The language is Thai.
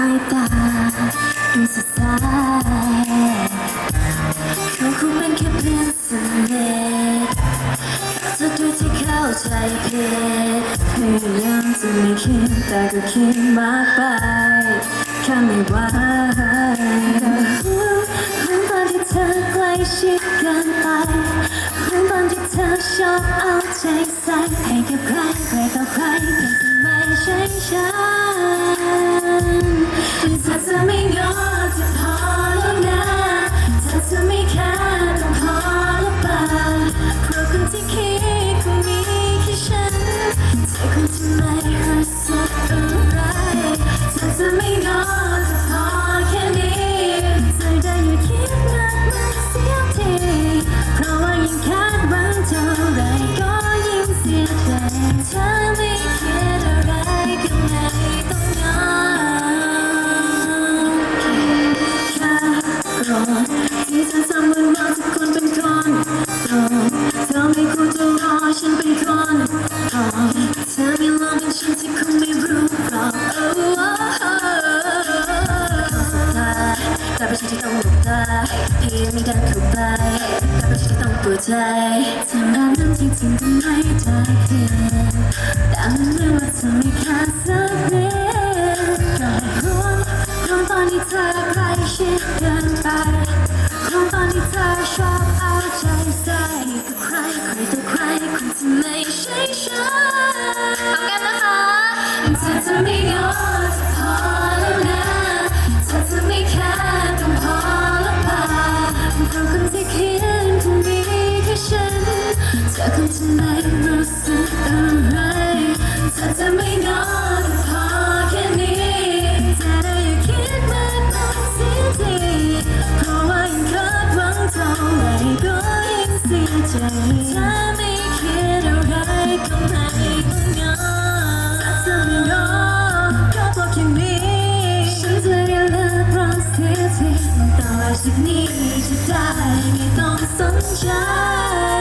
ายตาดูสดใสเขาคงเป็นแค่เพื่อนสนิทจะด้วยที่เข้าใจผิดพยายามจะไม่คิดแต่ก็คิดมากไปแค่ไม่ไหวเหมือตอนที่เธอใกล้ชิดเกินไปเหมือนตอนที่เธอชอบเอาใจใส่ให้กับใครใครต่อใครแต่ทำไม่ใช่ฉัน เพียงไม่ดันเข้าไปแต่เป็นฉันที่ต้องปวดใจทำงานนั้นจริงๆก็ไม่ได้เพียงแต่มันเหมือนว่าเธอไม่ค่าสักนิดก็ให้รู้ครั้งตอนที่เธอใกล้ชิดเกินไปครั้งตอนที่เธอชอบเอาใจใส่กับใครใครต่อใครคนที่ไม่ใช่ฉันเอากันนะคะเธอจะไม่ยอม ราะคนที่มีแค่ฉันเธอคงจะไม่รู้สึกอะไรเธอจะไม่ยอมจะพอแค่นี้แต่อย่าคิดมากมายเสียทีเพราะว่ายิ่งคาดหวังเท่าไรก็ยิ่งเสียใจ ยทีต่อจากนี้จะได้ไม่ต้องสนใจ